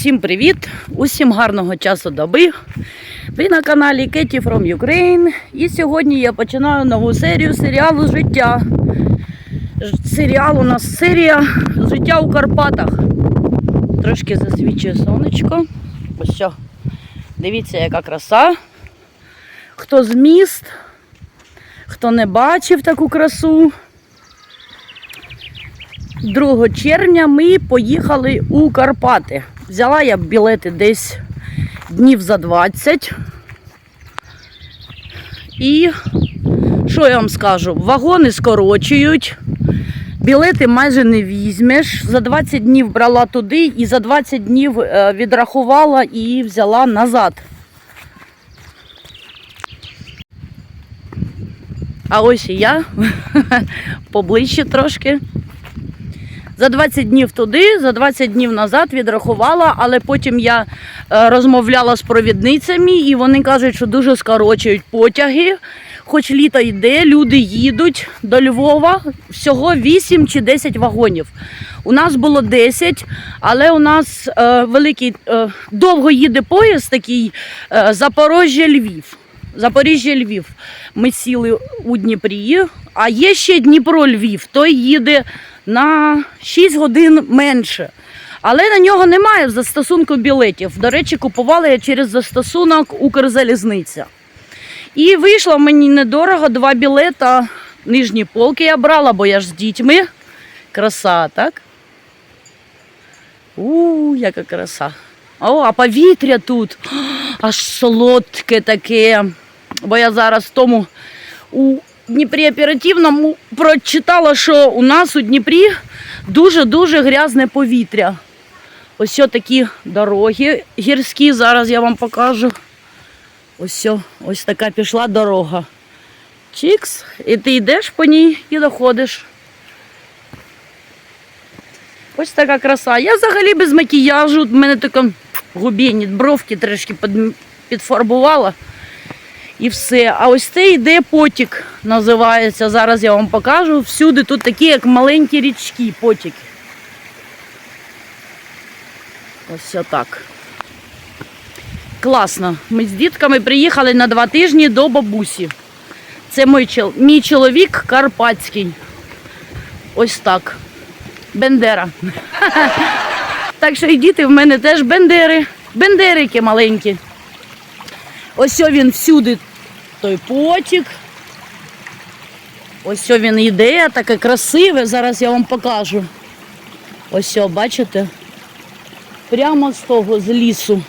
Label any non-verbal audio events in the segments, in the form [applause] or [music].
Усім привіт! Усім гарного часу доби. Ви на каналі Кеті from Ukraine. І сьогодні я починаю нову серію серіалу Життя. Серіал у нас серія Життя у Карпатах. Трошки засвічує сонечко. Ось що. Дивіться, яка краса. Хто з міст, хто не бачив таку красу. 2 червня ми поїхали у Карпати. Взяла я білети десь днів за 20. І що я вам скажу? Вагони скорочують, білети майже не візьмеш. За 20 днів брала туди і за 20 днів е, відрахувала і взяла назад. А ось і я [laughs] поближче трошки. За 20 днів туди, за 20 днів назад відрахувала, але потім я е, розмовляла з провідницями, і вони кажуть, що дуже скорочують потяги. Хоч літо йде, люди їдуть до Львова. Всього 8 чи 10 вагонів. У нас було 10, але у нас е, великий е, довго їде поїзд такий е, Запоріжжя-Львів. Запоріжжя-Львів. Ми сіли у Дніпрі, а є ще Дніпро-Львів. Той їде на 6 годин менше. Але на нього немає застосунку білетів. До речі, купувала я через застосунок Укрзалізниця. І вийшло мені недорого два білета. Нижні полки я брала, бо я ж з дітьми. Краса, так? У, яка краса. О, а повітря тут аж солодке таке. Бо я зараз в тому у Дніпрі оперативному прочитала, що у нас у Дніпрі дуже-дуже грязне повітря. Ось такі дороги гірські, зараз я вам покажу. Ось, ось така пішла дорога. Чікс, і ти йдеш по ній і доходиш. Ось така краса. Я взагалі без макіяжу. в мене така губені, бровки трішки підфарбувала. І все. А ось це йде потік, називається. Зараз я вам покажу. Всюди тут такі, як маленькі річки, потіки. Ось так. Класно. Ми з дітками приїхали на два тижні до бабусі. Це мій, чол- мій чоловік карпатський. Ось так. Бендера. [laughs] Так що і діти в мене теж бендери. Бендерики маленькі. Ось він всюди той потік. Ось він йде, таке красиве. Зараз я вам покажу. Ось бачите? Прямо з того, з лісу.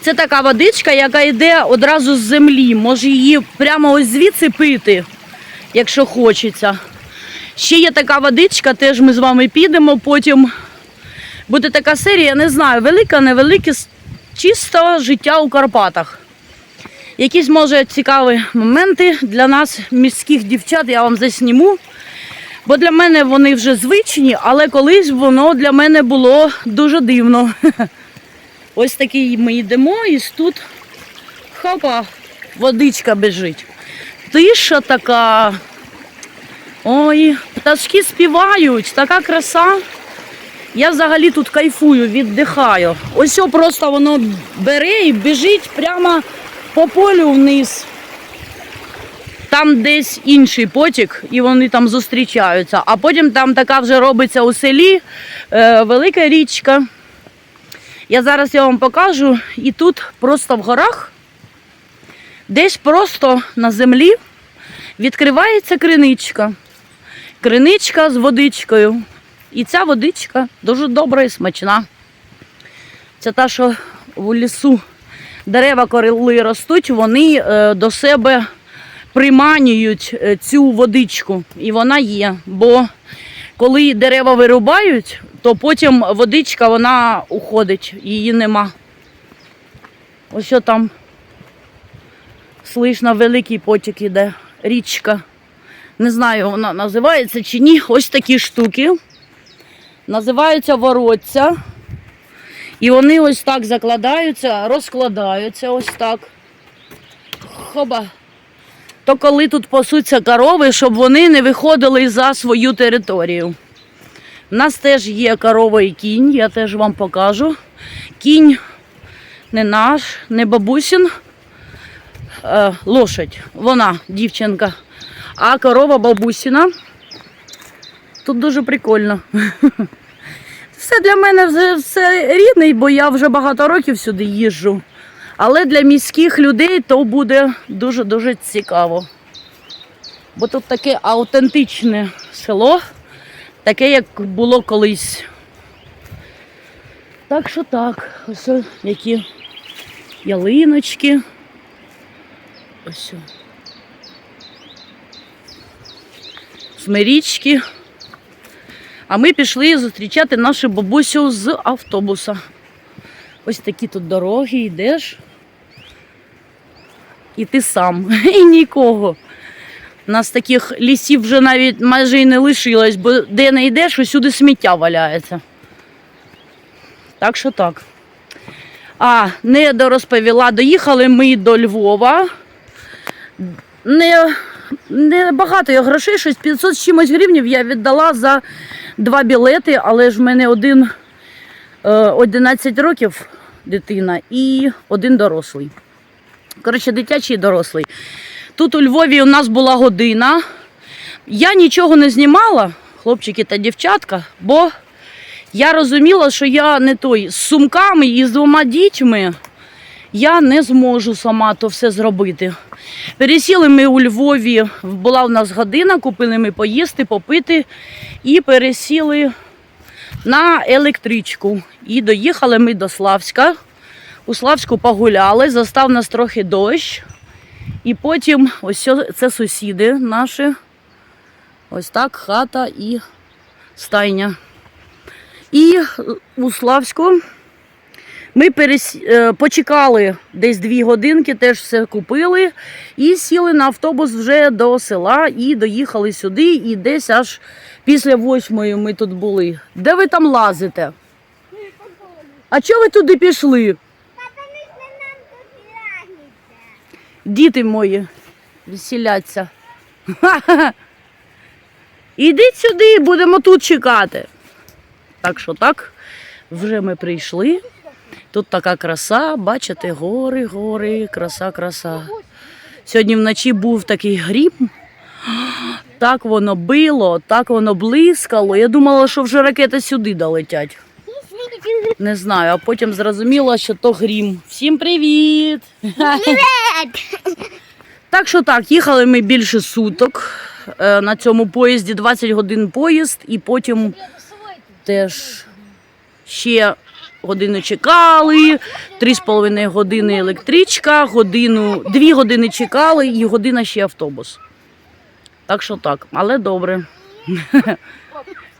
Це така водичка, яка йде одразу з землі. Може її прямо ось звідси пити, якщо хочеться. Ще є така водичка, теж ми з вами підемо. Потім буде така серія, я не знаю, велика, невелика, с- чисто життя у Карпатах. Якісь, може, цікаві моменти для нас, міських дівчат, я вам засніму. Бо для мене вони вже звичні, але колись воно для мене було дуже дивно. [laughs] Ось такий ми йдемо, і тут хопа, водичка біжить. Тиша така. Ой, пташки співають, така краса. Я взагалі тут кайфую, віддихаю. Ось просто воно бере і біжить прямо по полю вниз. Там десь інший потік, і вони там зустрічаються. А потім там така вже робиться у селі е, велика річка. Я зараз я вам покажу. І тут просто в горах, десь просто на землі відкривається криничка. Криничка з водичкою. І ця водичка дуже добра і смачна. Це та, що в лісу дерева, коли ростуть, вони е, до себе приманюють е, цю водичку. І вона є. Бо коли дерева вирубають, то потім водичка вона уходить, її нема. Ось що там слышно, великий потік іде, річка. Не знаю, вона називається чи ні. Ось такі штуки. Називаються воротця. І вони ось так закладаються, розкладаються ось так. Хоба. То коли тут пасуться корови, щоб вони не виходили за свою територію. У нас теж є корова і кінь, я теж вам покажу. Кінь не наш, не бабусін, е, лошадь, вона, дівчинка. А корова бабусіна. Тут дуже прикольно. [laughs] Все для мене вже все рідний, бо я вже багато років сюди їжджу. Але для міських людей то буде дуже-дуже цікаво. Бо тут таке аутентичне село, таке, як було колись. Так що так, ось які ялиночки. Ось. Смирічки. А ми пішли зустрічати нашу бабусю з автобуса. Ось такі тут дороги, йдеш. І ти сам, [laughs] і нікого. У нас таких лісів вже навіть майже і не лишилось, бо де не йдеш, усюди сміття валяється. Так що так. А, не дорозповіла, доїхали ми до Львова. Не, не багато я грошей, щось 500 з чимось гривнів я віддала за два білети, але ж в мене один е, 11 років дитина і один дорослий. Коротше, дитячий і дорослий. Тут у Львові у нас була година. Я нічого не знімала, хлопчики та дівчатка, бо я розуміла, що я не той з сумками і з двома дітьми я не зможу сама то все зробити. Пересіли ми у Львові, була у нас година, купили ми поїсти, попити і пересіли на електричку. І доїхали ми до Славська. У Славську погуляли, застав нас трохи дощ. І потім ось це сусіди наші. Ось так хата і стайня. І у Славську ми перес... е, почекали десь дві годинки, теж все купили і сіли на автобус вже до села і доїхали сюди. І десь аж після восьмої ми тут були. Де ви там лазите? А чого ви туди пішли? Діти мої веселяться. [laughs] Ідіть сюди, будемо тут чекати. Так що так, вже ми прийшли. Тут така краса, бачите, гори, гори, краса, краса. Сьогодні вночі був такий грім. Так воно било, так воно блискало. Я думала, що вже ракети сюди долетять. Не знаю, а потім зрозуміла, що то грім. Всім привіт! Так що так, їхали ми більше суток е, на цьому поїзді, 20 годин поїзд, і потім теж ще годину чекали, 3,5 години електричка, годину, 2 години чекали і година ще автобус. Так що так, але добре. [laughs]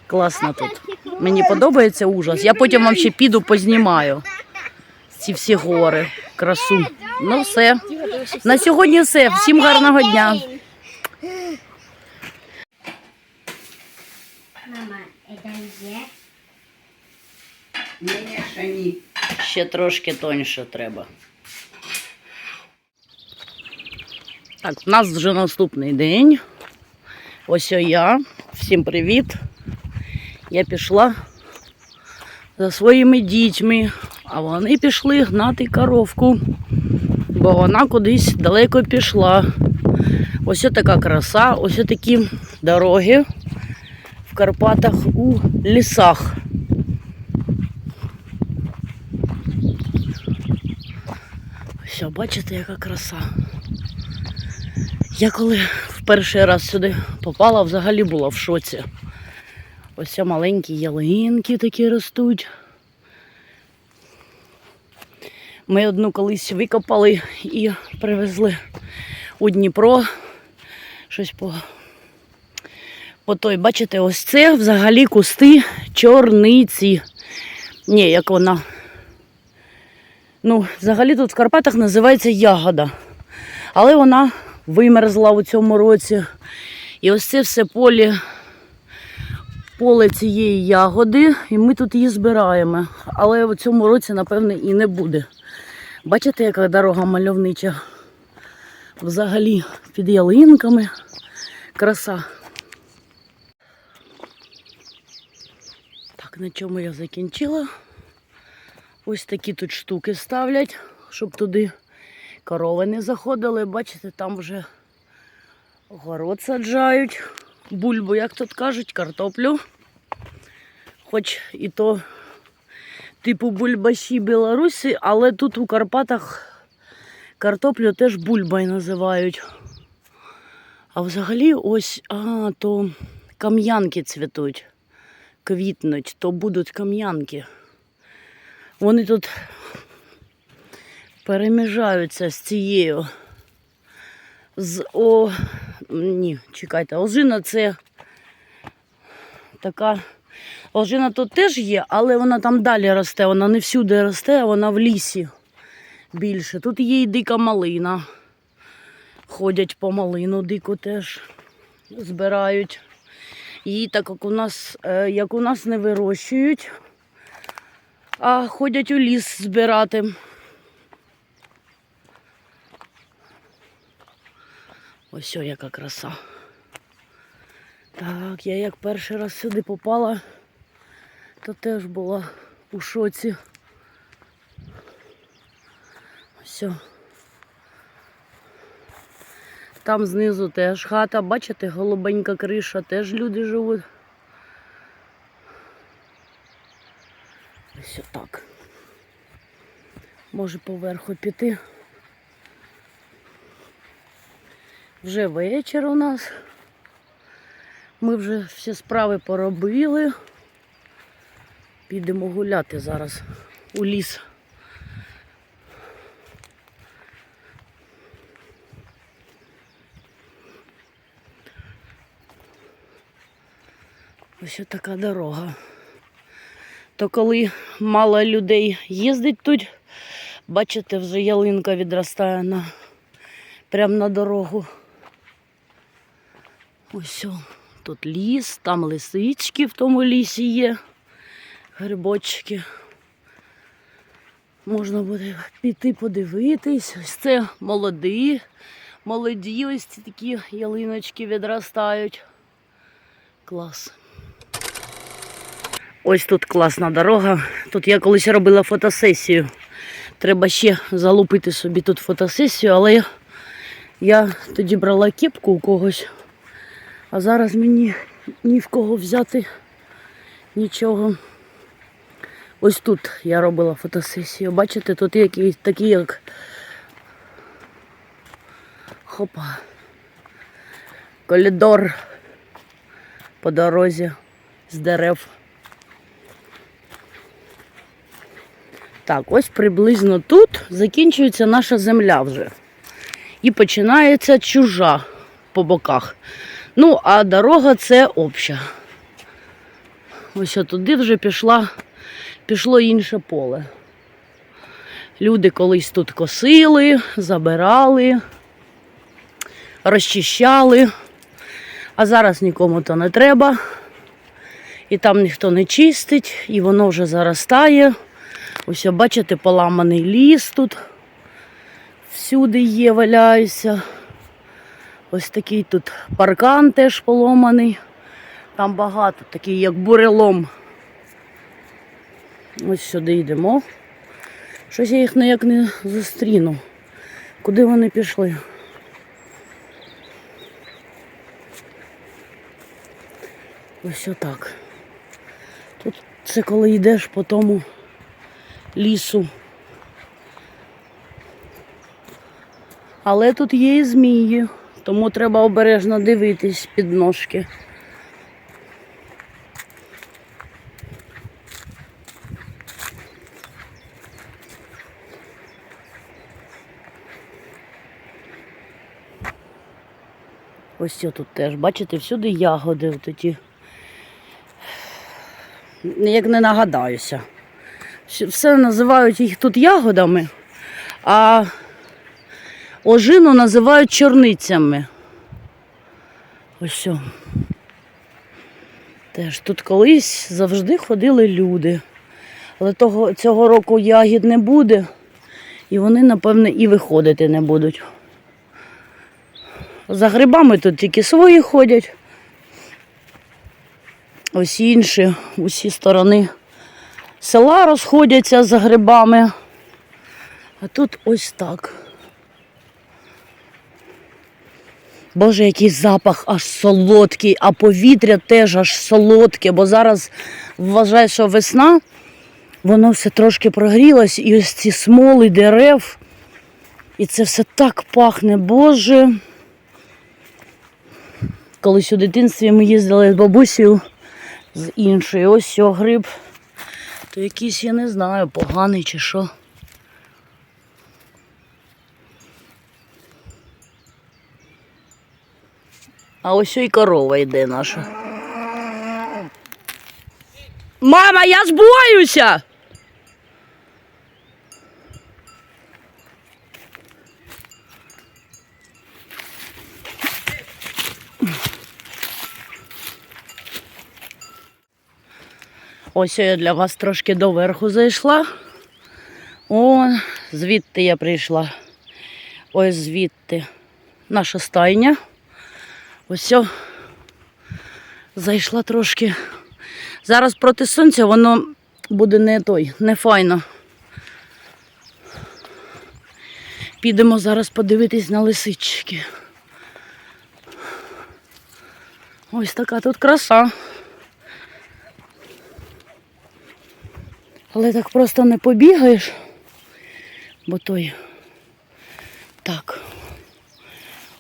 Класно тут. Мені подобається ужас. Я потім вам ще піду познімаю ці всі гори, красу. Ну все. На сьогодні все. Всім гарного дня. Мама, это є? Ні, ні, ще ні. Ще трошки тоньше треба. Так, у нас вже наступний день. Ось я. Всім привіт. Я пішла за своїми дітьми, а вони пішли гнати коровку, бо вона кудись далеко пішла. Ось така краса, ось такі дороги в Карпатах у лісах. Все, бачите, яка краса. Я коли в перший раз сюди попала, взагалі була в шоці. Ось маленькі ялинки такі ростуть. Ми одну колись викопали і привезли у Дніпро. Щось по, по той, бачите, ось це взагалі кусти чорниці. Ні, як вона. Ну, взагалі тут в Карпатах називається ягода. Але вона вимерзла у цьому році. І ось це все поле, поле цієї ягоди, і ми тут її збираємо. Але у цьому році, напевне, і не буде. Бачите, яка дорога мальовнича? Взагалі під ялинками. Краса. Так, на чому я закінчила? Ось такі тут штуки ставлять, щоб туди корови не заходили. Бачите, там вже город саджають. Бульбу, як тут кажуть, картоплю. Хоч і то типу бульбаші Білорусі, але тут у Карпатах картоплю теж бульбою називають. А взагалі ось, а, то кам'янки цвітуть, квітнуть, то будуть кам'янки. Вони тут переміжаються з цією. З о. Ні, чекайте, ожина це така. Ожина тут теж є, але вона там далі росте. Вона не всюди росте, вона в лісі більше. Тут є і дика малина. Ходять по малину дику теж збирають. Її так як у нас, е, як у нас не вирощують, а ходять у ліс збирати. Ось о, яка краса. Так, я як перший раз сюди попала, то теж була у шоці. Ось. Там знизу теж хата, бачите, голубенька криша, теж люди живуть. Ось так. Може поверху піти. Вже вечір у нас. Ми вже всі справи поробили. Підемо гуляти зараз у ліс. Ось така дорога. То коли мало людей їздить тут, бачите, вже ялинка відростає на, прямо на дорогу. Ось о, тут ліс, там лисички в тому лісі є, грибочки. Можна буде піти подивитись. Ось це молоді, молоді ось ці такі ялиночки відростають. Клас. Ось тут класна дорога. Тут я колись робила фотосесію. Треба ще залупити собі тут фотосесію, але я, тоді брала кепку у когось, а зараз мені ні в кого взяти нічого. Ось тут я робила фотосесію. Бачите, тут якісь такі, як хопа. Коридор по дорозі з дерев. Так, ось приблизно тут закінчується наша земля вже. І починається чужа по боках. Ну, а дорога це обща. Ось туди вже пішла, пішло інше поле. Люди колись тут косили, забирали, розчищали, а зараз нікому то не треба. І там ніхто не чистить, і воно вже заростає. Ось, бачите, поламаний ліс тут. Всюди є, валяюся. Ось такий тут паркан теж поломаний. Там багато, такий як бурелом. Ось сюди йдемо. Щось я їх ніяк не зустріну. Куди вони пішли? Ось отак. Тут це коли йдеш по тому лісу. Але тут є і змії, тому треба обережно дивитись під ножки. Ось тут теж, бачите, всюди ягоди такі. Як не нагадаюся. Все називають їх тут ягодами, а ожину називають чорницями. Ось. Теж тут колись завжди ходили люди. Але того, цього року ягід не буде, і вони, напевне, і виходити не будуть. За грибами тут тільки свої ходять. Ось інші, усі сторони села розходяться за грибами. А тут ось так. Боже, який запах аж солодкий, а повітря теж аж солодке, бо зараз вважаю, що весна, воно все трошки прогрілось, і ось ці смоли дерев. І це все так пахне, Боже. Колись у дитинстві ми їздили з бабусею з іншої. Ось сьо гриб. То якийсь, я не знаю, поганий чи що. А ось і корова йде наша. Мама, я збоюся! Ось я для вас трошки доверху зайшла. О, звідти я прийшла. Ось звідти наша стайня. Ось зайшла трошки. Зараз проти сонця воно буде не той, не файно. Підемо зараз подивитись на лисички. Ось така тут краса. Але так просто не побігаєш, бо той. Так.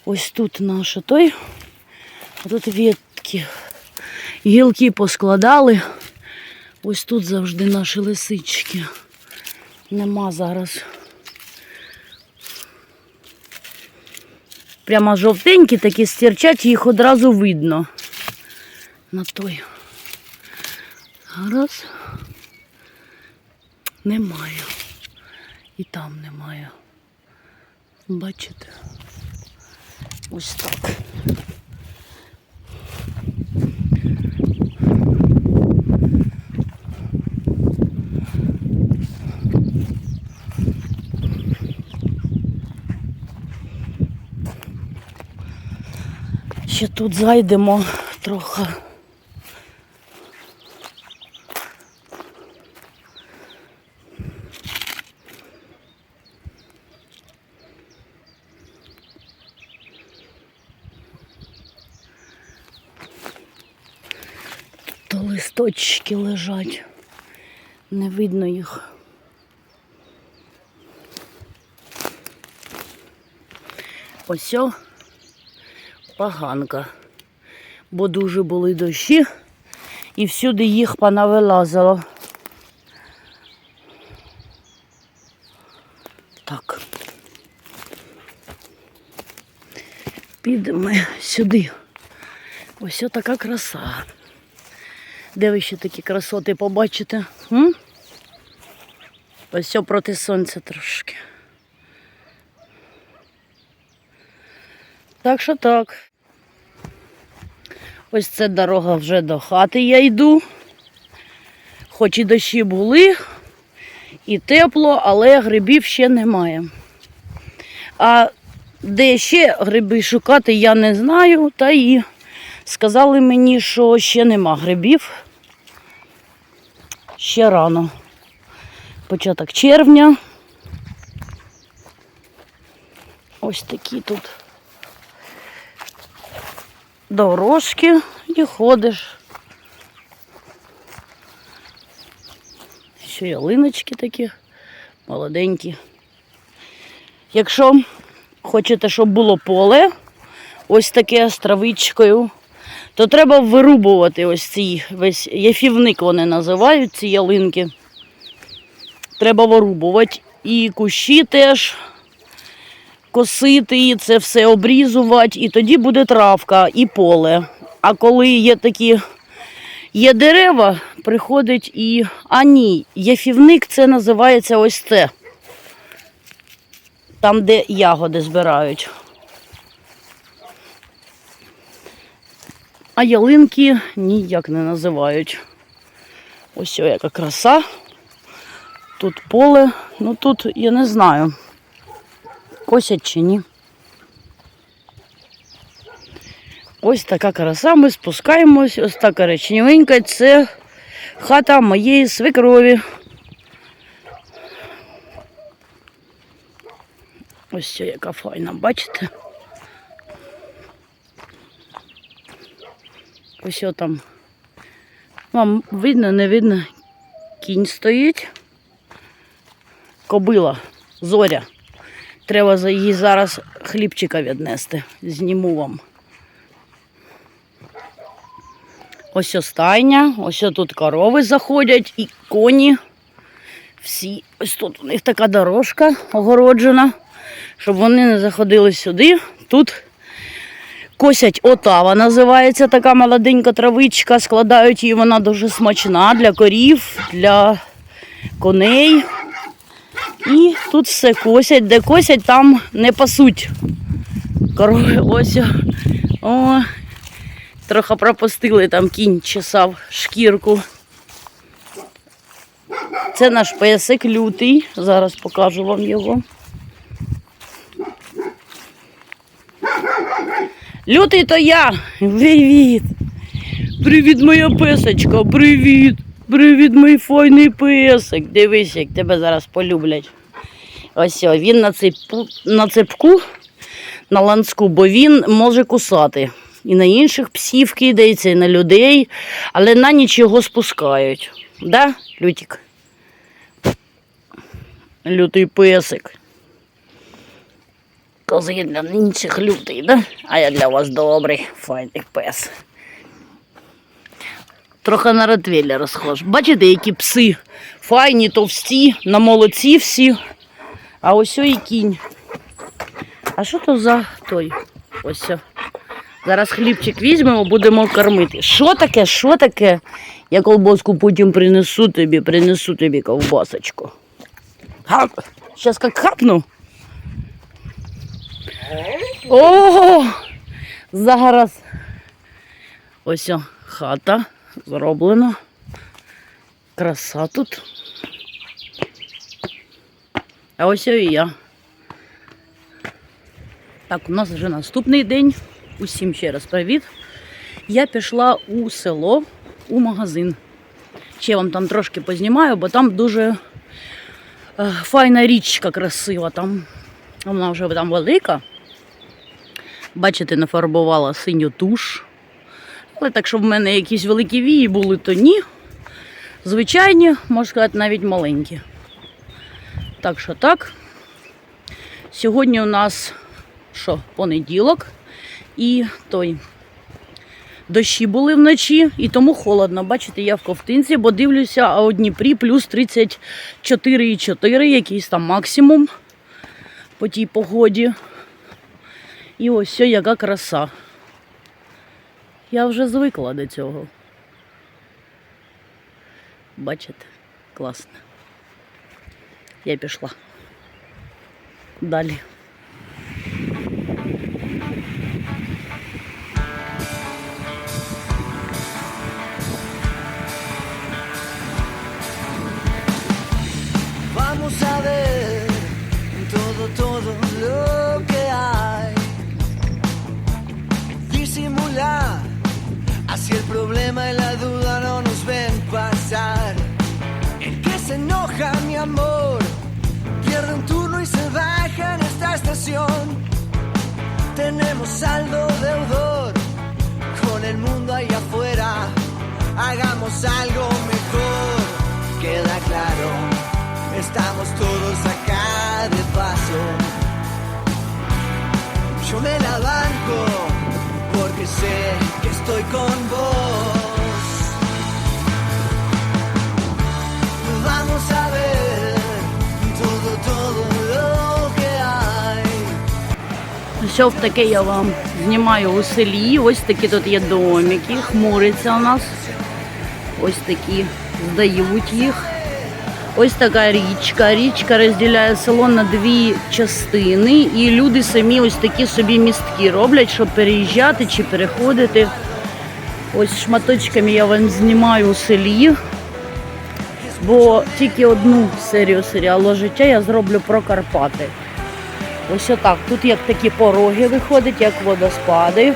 Ось тут наше той. А тут ветки. Гілки поскладали. Ось тут завжди наші лисички. Нема зараз. Прямо жовтенькі такі стірчать, їх одразу видно. На той. Раз. Немає. І там немає. Бачите? Ось так. Ще тут зайдемо трохи. Листочки лежать. Не видно їх. Ось поганка. Бо дуже були дощі і всюди їх понавилазило. Так. Підемо сюди. Ось така краса. Де ви ще такі красоти побачите? Ось все проти сонця трошки. Так що так. Ось це дорога вже до хати я йду. Хоч і дощі були, і тепло, але грибів ще немає. А де ще гриби шукати, я не знаю. Та і сказали мені, що ще нема грибів. Ще рано. Початок червня. Ось такі тут дорожки і ходиш. Ще ялиночки такі молоденькі. Якщо хочете, щоб було поле, ось таке з травичкою, то треба вирубувати ось цей весь яфівник вони називають, ці ялинки. Треба вирубувати. І кущі теж косити, і це все обрізувати, і тоді буде травка і поле. А коли є такі є дерева, приходить і. А ні, яфівник це називається ось це. Там, де ягоди збирають. А ялинки ніяк не називають. Ось о, яка краса. Тут поле, ну тут я не знаю, косять чи ні. Ось така краса. Ми спускаємось. Ось така речнівенька. Це хата моєї свекрові. Ось яка файна, бачите? Ось там. Вам видно, не видно. Кінь стоїть. Кобила, зоря. Треба її зараз хлібчика віднести. Зніму вам. Ось остання, ось тут корови заходять і коні. Всі. Ось тут у них така дорожка огороджена, щоб вони не заходили сюди. Тут косять отава, називається така молоденька травичка. Складають її, вона дуже смачна для корів, для коней. І тут все косять, де косять, там не пасуть. Корови ось. О, трохи пропустили, там кінь чесав шкірку. Це наш песик лютий. Зараз покажу вам його. Лютий то я. Привіт. Привіт, моя песочка. Привіт. Привіт, мій файний песик. Дивись, як тебе зараз полюблять. Ось він на цепку, на цепку, на ланцку, бо він може кусати. І на інших псів кидається, і на людей, але на нічого спускають. Да, Лютик? Лютий песик. Кози для інших лютий, да? А я для вас добрий, файний пес. Трохи на ротвейлера схож. Бачите, які пси файні, товсті, на молодці всі. А ось і кінь. А що то за той? Ось. о. Зараз хлібчик візьмемо, будемо кормити. Що таке? Що таке? Я колбаску потім принесу тобі, принесу тобі ковбасочку. Щас як хапну. О! Зараз. Ось о, хата зроблена. Краса тут. А ось і я. Так, у нас вже наступний день. Усім ще раз привіт. Я пішла у село, у магазин. Ще вам там трошки познімаю, бо там дуже е, файна річка красива. Там вона вже там велика. Бачите, нафарбувала синю туш. Але так, щоб в мене якісь великі вії були, то ні. Звичайні, можна сказати, навіть маленькі. Так що так. Сьогодні у нас що, понеділок і той. Дощі були вночі і тому холодно. Бачите, я в ковтинці, бо дивлюся, а у Дніпрі плюс 34,4, якийсь там максимум по тій погоді. І ось все, яка краса. Я вже звикла до цього. Бачите, класно. Я пішла. Далі. Problema y la duda no nos ven pasar. El que se enoja, mi amor, pierde un turno y se baja en esta estación. Tenemos saldo deudor con el mundo ahí afuera. Hagamos algo mejor, queda claro. Estamos todos acá de paso. Yo me la banco porque sé que estoy con hay. Що в таке я вам знімаю у селі. Ось такі тут є домики, хмуриться у нас. Ось такі здають їх. Ось така річка. Річка розділяє село на дві частини, і люди самі ось такі собі містки роблять, щоб переїжджати чи переходити. Ось шматочками я вам знімаю у селі. Бо тільки одну серію серіалу життя я зроблю про Карпати. Ось отак. Тут як такі пороги виходять, як водоспади.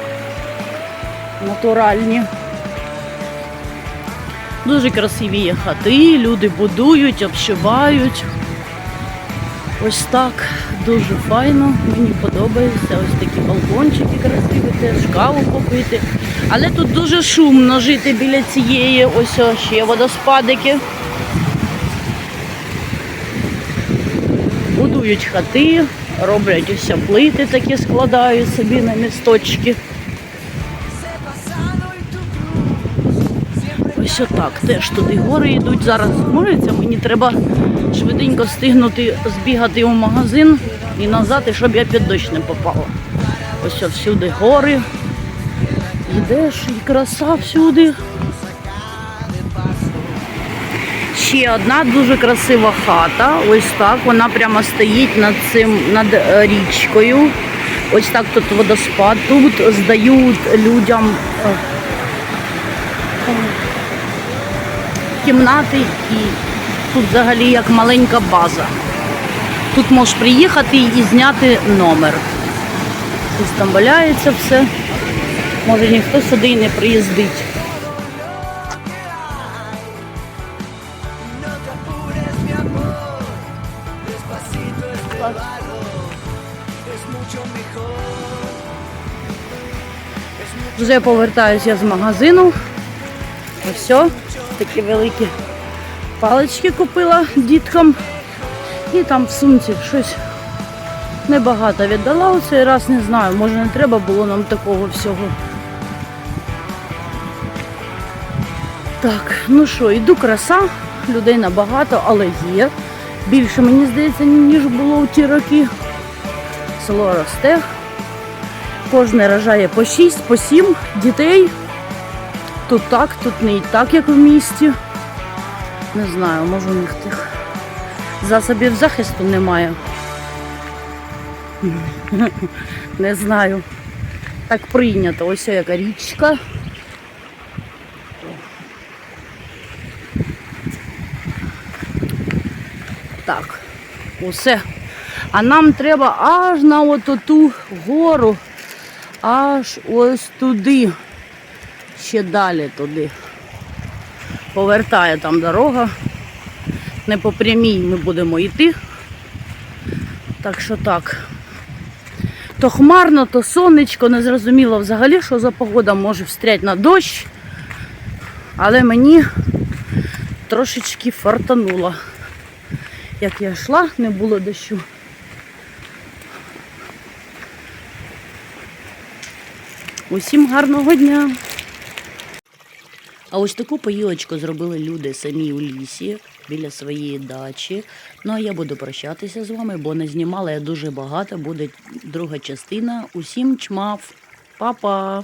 натуральні. Дуже красиві є хати, люди будують, обшивають. Ось так, дуже файно, мені подобається. Ось такі балкончики красиві, теж каву попити. Але тут дуже шумно жити біля цієї, ось ще водоспадики. Будують хати, роблять ось плити такі складають собі на місточки. Ось отак. Теж туди гори йдуть. Зараз змориться. Мені треба швиденько встигнути збігати у магазин і назад, і щоб я під дощ не попала. Ось всюди гори. Йдеш і краса всюди. Ще одна дуже красива хата. Ось так. Вона прямо стоїть над цим над е, річкою. Ось так тут водоспад. Тут здають людям е, кімнати і тут взагалі як маленька база. Тут можеш приїхати і зняти номер. Ось там валяється все. Може ніхто сюди і не приїздить. Вже повертаюся з магазину. Ось все. Такі великі палички купила діткам. І там в сумці щось небагато віддала у цей раз, не знаю. Може не треба було нам такого всього. Так, ну що, йду краса, людей набагато, але є. Більше, мені здається, ніж було у ті роки. Село росте. Кожне рожає по 6, по 7 дітей. Тут так, тут не і так, як в місті. Не знаю, може у них тих засобів захисту немає. [laughs] Не знаю. Так прийнято. Ось яка річка. Так, усе. А нам треба аж на от ту гору, аж ось туди. Ще далі туди. Повертає там дорога. Не по прямій ми будемо йти. Так що так. То хмарно, то сонечко, не зрозуміло взагалі, що за погода може встрять на дощ. Але мені трошечки фартануло. Як я йшла, не було дощу. Усім гарного дня! А ось таку поїлочку зробили люди самі у лісі біля своєї дачі. Ну а я буду прощатися з вами, бо не знімала я дуже багато. Буде друга частина. Усім чмав. Па-па!